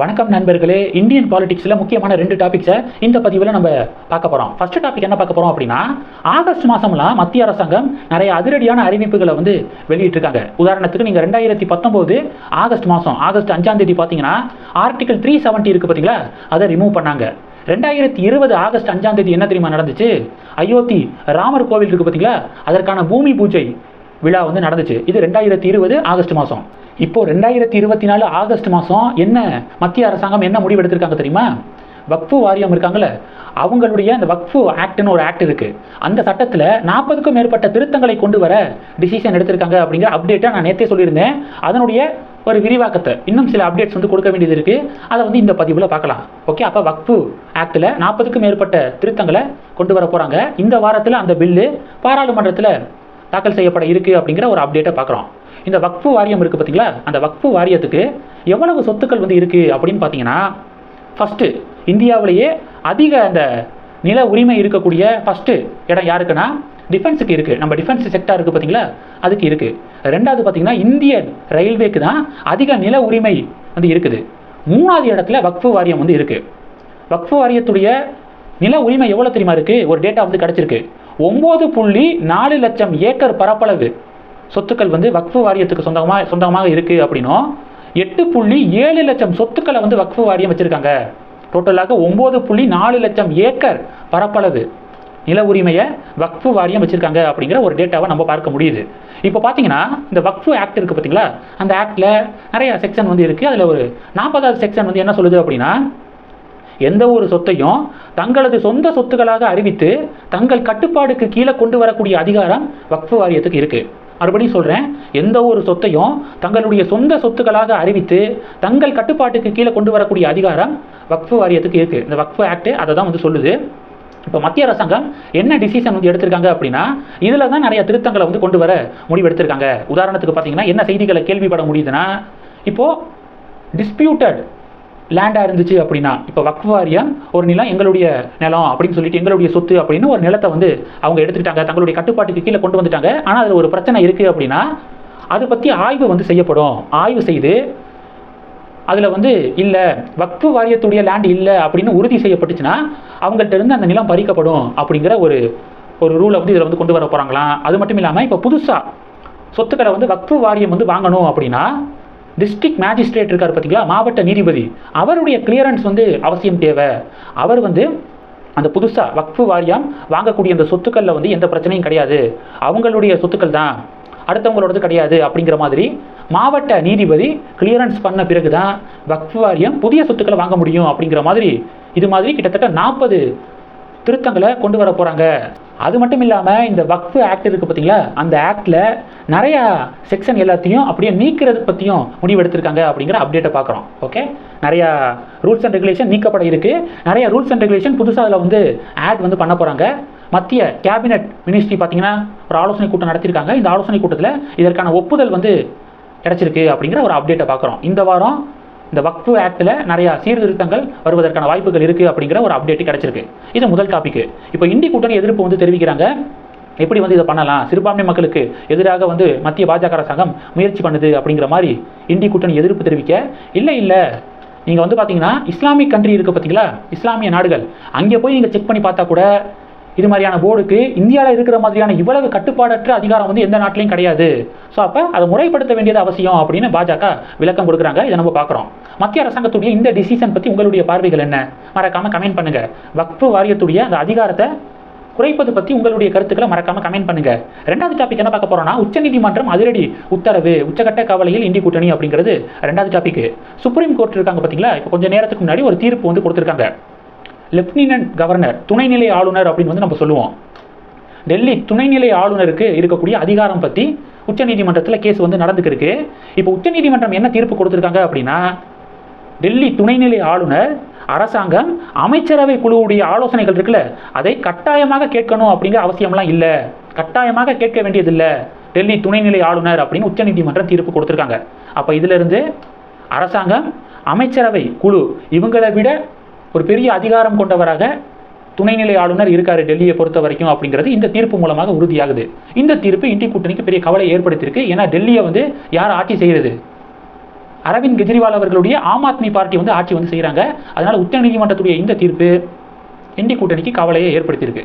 வணக்கம் நண்பர்களே இந்தியன் பாலிடிக்ஸில் முக்கியமான ரெண்டு டாபிக்ஸை இந்த பதிவில் நம்ம பார்க்க போகிறோம் ஃபர்ஸ்ட் டாபிக் என்ன பார்க்க போகிறோம் அப்படின்னா ஆகஸ்ட் மாதம்லாம் மத்திய அரசாங்கம் நிறைய அதிரடியான அறிவிப்புகளை வந்து வெளியிட்டிருக்காங்க. உதாரணத்துக்கு நீங்கள் ரெண்டாயிரத்தி பத்தொம்போது ஆகஸ்ட் மாதம் ஆகஸ்ட் அஞ்சாம் தேதி பார்த்தீங்கன்னா ஆர்டிகல் த்ரீ செவன்ட்டி இருக்குது பார்த்தீங்களா? அதை ரிமூவ் பண்ணாங்க. ரெண்டாயிரத்தி இருபது ஆகஸ்ட் அஞ்சாம் தேதி என்ன தெரியுமா நடந்துச்சு? அயோத்தி ராமர் கோவில் இருக்குது பார்த்தீங்களா? அதற்கான பூமி பூஜை விழா வந்து நடந்துச்சு. இது ரெண்டாயிரத்தி இருபது ஆகஸ்ட் மாதம் இப்போ ரெண்டாயிரத்தி இருபத்தி நாலு ஆகஸ்ட் மாதம் என்ன மத்திய அரசாங்கம் என்ன முடிவு எடுத்திருக்காங்க தெரியுமா? வக்ஃபு வாரியம் இருக்காங்கல்ல அவங்களுடைய அந்த வக்ஃபு ஆக்ட்னு ஒரு ஆக்ட் இருக்கு. அந்த சட்டத்தில் நாற்பதுக்கும் மேற்பட்ட திருத்தங்களை கொண்டு வர டிசிஷன் எடுத்திருக்காங்க அப்படிங்கிற அப்டேட்டை நான் நேற்றே சொல்லியிருந்தேன். அதனுடைய ஒரு விரிவாக்கத்தை இன்னும் சில அப்டேட்ஸ் வந்து கொடுக்க வேண்டியது இருக்குது அதை வந்து இந்த பதிவில் பார்க்கலாம். ஓகே அப்போ வக்ஃபு ஆக்டில் நாற்பதுக்கும் மேற்பட்ட திருத்தங்களை கொண்டு வர போகிறாங்க இந்த வாரத்தில் அந்த பில்லு பாராளுமன்றத்தில் தாக்கல் செய்யப்பட இருக்கு அப்படிங்கிற ஒரு அப்டேட்டை பார்க்குறோம். இந்த வக்ஃபு வாரியம் இருக்குது பார்த்தீங்களா அந்த வக்ஃபு வாரியத்துக்கு எவ்வளவு சொத்துக்கள் வந்து இருக்குது அப்படின்னு பார்த்தீங்கன்னா ஃபஸ்ட்டு இந்தியாவிலேயே அதிக அந்த நில உரிமை இருக்கக்கூடிய ஃபஸ்ட்டு இடம் யாருக்குன்னா டிஃபென்ஸுக்கு இருக்குது நம்ம டிஃபென்ஸ் செக்டார் இருக்குது பார்த்தீங்களா அதுக்கு இருக்குது ரெண்டாவது பார்த்தீங்கன்னா இந்தியன் ரயில்வேக்கு தான் அதிக நில உரிமை வந்து இருக்குது. மூணாவது இடத்துல வக்ஃபு வாரியம் வந்து இருக்குது வக்ஃபு வாரியத்துடைய நில உரிமை எவ்வளோ தெரியுமா இருக்குது ஒரு டேட்டா வந்து கிடச்சிருக்கு. ஒம்பது புள்ளி நாலு லட்சம் ஏக்கர் பரப்பளவு சொத்துக்கள் வந்து வக்ஃபு வாரியத்துக்கு சொந்தமாக சொந்தமாக இருக்குது அப்படின்னும் எட்டு புள்ளி ஏழு லட்சம் சொத்துக்களை வந்து வக்ஃபு வாரியம் வச்சுருக்காங்க. டோட்டலாக ஒம்பது புள்ளி நாலு லட்சம் ஏக்கர் பரப்பளவு நில உரிமையை வக்ஃபு வாரியம் வச்சுருக்காங்க அப்படிங்கிற ஒரு டேட்டாவை நம்ம பார்க்க முடியுது. இப்போ பார்த்தீங்கன்னா இந்த வக்ஃபு ஆக்ட் இருக்குது பார்த்தீங்களா? அந்த ஆக்டில் நிறைய செக்ஷன் வந்து இருக்குது அதில் ஒரு நாற்பதாவது செக்ஷன் வந்து என்ன சொல்லுது அப்படின்னா எந்த ஒரு சொத்தையும் தங்களது சொந்த சொத்துக்களாக அறிவித்து தங்கள் கட்டுப்பாடுக்கு கீழே கொண்டு வரக்கூடிய அதிகாரம் வக்ஃபு வாரியத்துக்கு இருக்கு. மறுபடியும் சொல்கிறேன் எந்த ஒரு சொத்தையும் தங்களுடைய சொந்த சொத்துக்களாக அறிவித்து தங்கள் கட்டுப்பாட்டுக்கு கீழே கொண்டு வரக்கூடிய அதிகாரம் வக்ஃபு வாரியத்துக்கு இருக்கு. இந்த வக்ஃபு ஆக்ட் அதை தான் வந்து சொல்லுது. இப்போ மத்திய அரசாங்கம் என்ன டிசிஷன் வந்து எடுத்திருக்காங்க அப்படின்னா இதில் தான் நிறைய திருத்தங்களை வந்து கொண்டு வர முடிவு எடுத்திருக்காங்க. உதாரணத்துக்கு பார்த்தீங்கன்னா என்ன செய்திகளை கேள்விப்பட முடியுதுன்னா இப்போது டிஸ்பியூட்டட் லேண்டாக இருந்துச்சு அப்படின்னா இப்போ வக்ஃப் வாரியம் ஒரு நிலம் எங்களுடைய நிலம் அப்படின்னு சொல்லிட்டு எங்களுடைய சொத்து அப்படின்னு ஒரு நிலத்தை வந்து அவங்க எடுத்துக்கிட்டாங்க. தங்களுடைய கட்டுப்பாட்டுக்கு கீழே கொண்டு வந்துட்டாங்க. ஆனால் அதில் ஒரு பிரச்சனை இருக்குது அப்படின்னா அதை பற்றி ஆய்வு வந்து செய்யப்படும். ஆய்வு செய்து அதில் வந்து இல்லை வக்ஃபு வாரியத்துடைய லேண்ட் இல்லை அப்படின்னு உறுதி செய்யப்பட்டுச்சுன்னா அவங்கள்ட்ட இருந்து அந்த நிலம் பறிக்கப்படும் அப்படிங்கிற ஒரு ஒரு ரூலை வந்து இதில் வந்து கொண்டு வர போகிறாங்களாம் அது மட்டும் இல்லாமல் இப்போ புதுசாக சொத்துக்களை வந்து வக்ஃபு வாரியம் வந்து வாங்கணும் அப்படின்னா டிஸ்ட்ரிக்ட் மேஜிஸ்ட்ரேட் இருக்கார் பார்த்தீங்களா மாவட்ட நீதிபதி. அவருடைய கிளியரன்ஸ் வந்து அவசியம் தேவை. அவர் வந்து அந்த புதுசாக வக்ஃபு வாரியம் வாங்கக்கூடிய அந்த சொத்துக்களில் வந்து எந்த பிரச்சனையும் கிடையாது. அவங்களுடைய சொத்துக்கள் தான். அடுத்தவங்களோடது கிடையாது அப்படிங்கிற மாதிரி மாவட்ட நீதிபதி கிளியரன்ஸ் பண்ண பிறகு தான் வக்ஃபு வாரியம் புதிய சொத்துக்களை வாங்க முடியும் அப்படிங்கிற மாதிரி. இது மாதிரி கிட்டத்தட்ட நாற்பது திருத்தங்களை கொண்டு வர போகிறாங்க அது மட்டும் இல்லாமல் இந்த வக்ஃபு ஆக்ட் இருக்குது பார்த்தீங்களா அந்த ஆக்டில் நிறையா செக்ஷன் எல்லாத்தையும் அப்படியே நீக்கிறது பற்றியும் முடிவெடுத்திருக்காங்க அப்படிங்கிற அப்டேட்டை பார்க்குறோம் ஓகே நிறையா ரூல்ஸ் அண்ட் ரெகுலேஷன் நீக்கப்பட இருக்குது நிறைய ரூல்ஸ் அண்ட் ரெகுலேஷன் புதுசாக அதில் வந்து ஆட் வந்து பண்ண போகிறாங்க மத்திய கேபினெட் மினிஸ்ட்ரி பார்த்தீங்கன்னா ஒரு ஆலோசனை கூட்டம் நடத்தியிருக்காங்க இந்த ஆலோசனை கூட்டத்தில் இதற்கான ஒப்புதல் வந்து கிடச்சிருக்கு அப்படிங்கிற ஒரு அப்டேட்டை பார்க்குறோம் இந்த வாரம் இந்த வக்ஃபு ஆக்டில் நிறைய சீர்திருத்தங்கள் வருவதற்கான வாய்ப்புகள் இருக்குது அப்படிங்கிற ஒரு அப்டேட் கிடச்சிருக்கு. இது முதல் டாபிக் இப்போ இந்தி கூட்டணி எதிர்ப்பு வந்து தெரிவிக்கிறாங்க. எப்படி வந்து இதை பண்ணலாம்? சிறுபான்மை மக்களுக்கு எதிராக வந்து மத்திய பாஜக அரசாங்கம் முயற்சி பண்ணுது அப்படிங்கிற மாதிரி இந்தி கூட்டணி எதிர்ப்பு தெரிவிக்க இல்லை இல்லை. நீங்கள் வந்து பார்த்தீங்கன்னா இஸ்லாமிக் கண்ட்ரி இருக்குது பார்த்தீங்களா இஸ்லாமிய நாடுகள். அங்கே போய் நீங்கள் செக் பண்ணி பார்த்தா கூட இது மாதிரியான போர்டுக்கு இந்தியாவில் இருக்கிற மாதிரியான இவ்வளவு கட்டுப்பாடற்ற அதிகாரம் வந்து எந்த நாட்டிலையும் கிடையாது. ஸோ அப்போ அதை முறைப்படுத்த வேண்டியது அவசியம் அப்படின்னு பாஜக விளக்கம் கொடுக்குறாங்க. இதை நம்ம பார்க்குறோம். மத்திய அரசாங்கத்துடைய இந்த டிசிஷன் பற்றி உங்களுடைய பார்வைகள் என்ன? மறக்காமல் கமெண்ட் பண்ணுங்க. வக்ஃபு வாரியத்துடைய அந்த அதிகாரத்தை குறைப்பது பற்றி உங்களுடைய கருத்துக்களை மறக்காம கமெண்ட் பண்ணுங்க. ரெண்டாவது டாபிக் என்ன பார்க்க போறோம்னா உச்சநீதிமன்றம் அதிரடி உத்தரவு உச்சகட்ட கவலையில் இந்தி கூட்டணி அப்படிங்கிறது ரெண்டாவது டாபிக் சுப்ரீம் கோர்ட் இருக்காங்க பார்த்தீங்களா இப்போ கொஞ்சம் நேரத்துக்கு முன்னாடி ஒரு தீர்ப்பு வந்து கொடுத்துருக்காங்க. லெப்டினன்ட் கவர்னர் துணைநிலை ஆளுநர் அப்படின்னு வந்து நம்ம சொல்லுவோம். டெல்லி துணைநிலை ஆளுநருக்கு இருக்கக்கூடிய அதிகாரம் பற்றி உச்சநீதிமன்றத்தில் கேஸ் வந்து நடந்துக்கிருக்கு. இப்போ உச்சநீதிமன்றம் என்ன தீர்ப்பு கொடுத்துருக்காங்க அப்படின்னா டெல்லி துணைநிலை ஆளுநர் அரசாங்கம் அமைச்சரவை குழுவுடைய ஆலோசனைகள் இருக்குல்ல அதை கட்டாயமாக கேட்கணும் அப்படிங்கிற அவசியம்லாம் இல்லை. கட்டாயமாக கேட்க வேண்டியதில்லை. டெல்லி துணைநிலை ஆளுநர் அப்படின்னு உச்சநீதிமன்றம் தீர்ப்பு கொடுத்துருக்காங்க. அப்போ இதிலிருந்து அரசாங்கம் அமைச்சரவை குழு இவங்களை விட ஒரு பெரிய அதிகாரம் கொண்டவராக துணைநிலை ஆளுநர் இருக்காரு டெல்லியை பொறுத்த வரைக்கும் அப்படிங்கிறது இந்த தீர்ப்பு மூலமாக உறுதியாகுது. இந்த தீர்ப்பு இந்தி கூட்டணிக்கு பெரிய கவலை ஏற்படுத்தியிருக்கு. ஏன்னா டெல்லியை வந்து யார் ஆட்சி செய்கிறது அரவிந்த் கெஜ்ரிவால் அவர்களுடைய ஆம் ஆத்மி பார்ட்டி வந்து ஆட்சி வந்து செய்கிறாங்க அதனால் உச்சநீதிமன்றத்துடைய இந்த தீர்ப்பு இந்தி கூட்டணிக்கு கவலையை ஏற்படுத்தியிருக்கு.